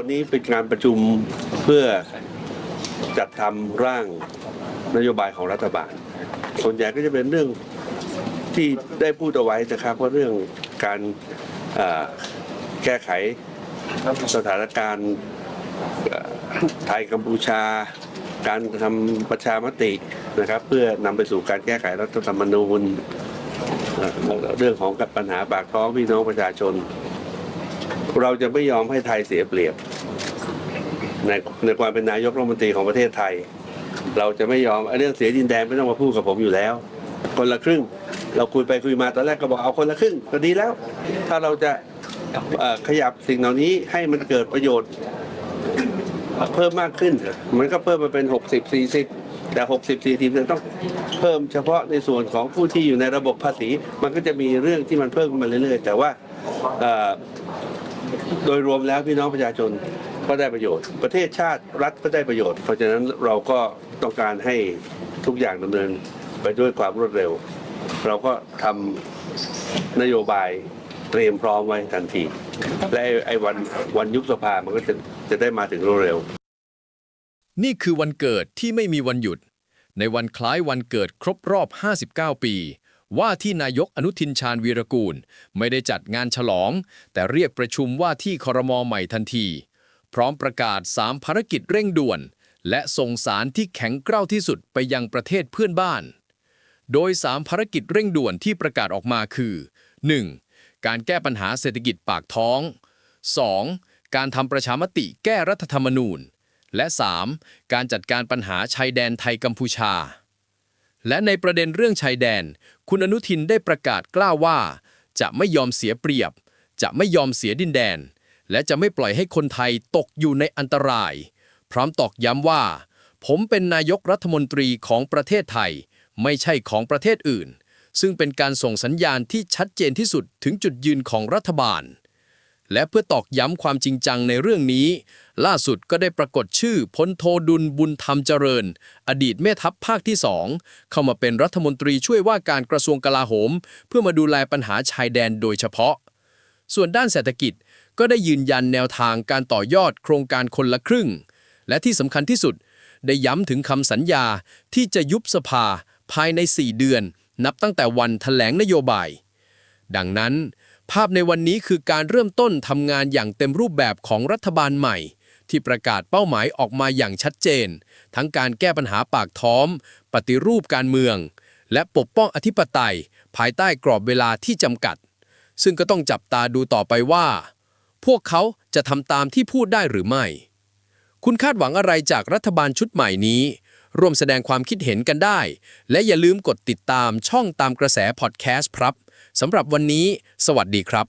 วันนี้เป็นการประชุมเพื่อจัดทำร่างนโยบายของรัฐบาล ส่วนใหญ่ก็จะเป็นเรื่องที่ได้พูดเอาไว้นะครับว่าเรื่องการแก้ไขสถานการณ์ไทยกัมพูชา การทำประชามตินะครับ เพื่อนำไปสู่การแก้ไขรัฐธรรมนูญเรื่องของกับปัญหาปากท้องพี่น้องประชาชน เราจะไม่ยอมให้ไทยเสียเปรียบ ในในความเป็นนายกรัฐมนตรีของประเทศไทย เราจะไม่ยอมเรื่องเสียดินแดนไม่ต้องมาพูดกับผมอยู่แล้ว คนละครึ่ง เราคุยไปคุยมาตอนแรกก็บอกเอาคนละครึ่งก็ดีแล้ว ถ้าเราจะขยับสิ่งเหล่านี้ให้มันเกิดประโยชน์เพิ่มมากขึ้น มันก็เพิ่มมาเป็น 60 40 แต่ 60 40เนี่ยต้องเพิ่มเฉพาะในส่วนของผู้ที่อยู่ในระบบภาษี มันก็จะมีเรื่องที่มันเพิ่มขึ้นมาเรื่อยๆ แต่ว่า โดยรวมแล้วพี่น้องประชาชนก็ได้ประโยชน์ ประเทศชาติรัฐก็ได้ประโยชน์ เพราะฉะนั้นเราก็ต้องการให้ทุกอย่างดำเนินไปด้วยความรวดเร็ว เราก็ทำนโยบายเตรียมพร้อมไว้ทันที และไอ้ไอ้วันวันยุบสภามันก็จะจะได้มาถึงเร็วๆนี่คือวันเกิดที่ไม่มีวันหยุด ในวันคล้ายวันเกิดครบรอบ 59 ปี ว่าที่นายกอนุทินชาญวีรกูล ไม่ได้จัดงานฉลอง แต่เรียกประชุมว่าที่คอรมอใหม่ทันที พร้อมประกาศ 3 ภารกิจเร่งด่วน และส่งสารที่แข็งกร้าวที่สุดไปยังประเทศเพื่อนบ้าน โดย 3 ภารกิจเร่งด่วนที่ประกาศออกมาคือ 1. การแก้ปัญหาเศรษฐกิจปากท้อง 2. การทำประชามติแก้รัฐธรรมนูญ และ 3. การจัดการปัญหาชายแดนไทยกัมพูชา และในประเด็นเรื่องชายแดน คุณอนุทินได้ประกาศกล้าว่า จะไม่ยอมเสียเปรียบ จะไม่ยอมเสียดินแดน และจะไม่ปล่อยให้คนไทยตกอยู่ในอันตราย พร้อมตอกย้ำว่า ผมเป็นนายกรัฐมนตรีของประเทศไทย ไม่ใช่ของประเทศอื่น ซึ่งเป็นการส่งสัญญาณที่ชัดเจนที่สุดถึงจุดยืนของรัฐบาล และเพื่อตอกย้ำความจริงจังในเรื่องนี้ ล่าสุดก็ได้ปรากฏชื่อพลโทดุลบุญธรรมเจริญ อดีตแม่ทัพภาคที่สองเข้ามาเป็นรัฐมนตรีช่วยว่าการกระทรวงกลาโหม เพื่อมาดูแลปัญหาชายแดนโดยเฉพาะ ส่วนด้านเศรษฐกิจก็ได้ยืนยันแนวทางการต่อยอดโครงการคนละครึ่ง และที่สำคัญที่สุด ได้ย้ำถึงคำสัญญาที่จะยุบสภาภายใน 4 เดือน นับตั้งแต่วันแถลงนโยบาย ดังนั้น ภาพในวันนี้คือการเริ่มต้นทำงานอย่างเต็มรูปแบบของรัฐบาลใหม่ ที่ประกาศเป้าหมายออกมาอย่างชัดเจน ทั้งการแก้ปัญหาปากท้องปฏิรูปการเมือง และปกป้องอธิปไตย ภายใต้กรอบเวลาที่จำกัด ซึ่งก็ต้องจับตาดูต่อไปว่า พวกเขาจะทำตามที่พูดได้หรือไม่ คุณคาดหวังอะไรจากรัฐบาลชุดใหม่นี้ ร่วมแสดงความคิดเห็นกันได้ และอย่าลืมกดติดตามช่องตามกระแสพอดแคสต์ครับสำหรับวันนี้ สวัสดีครับ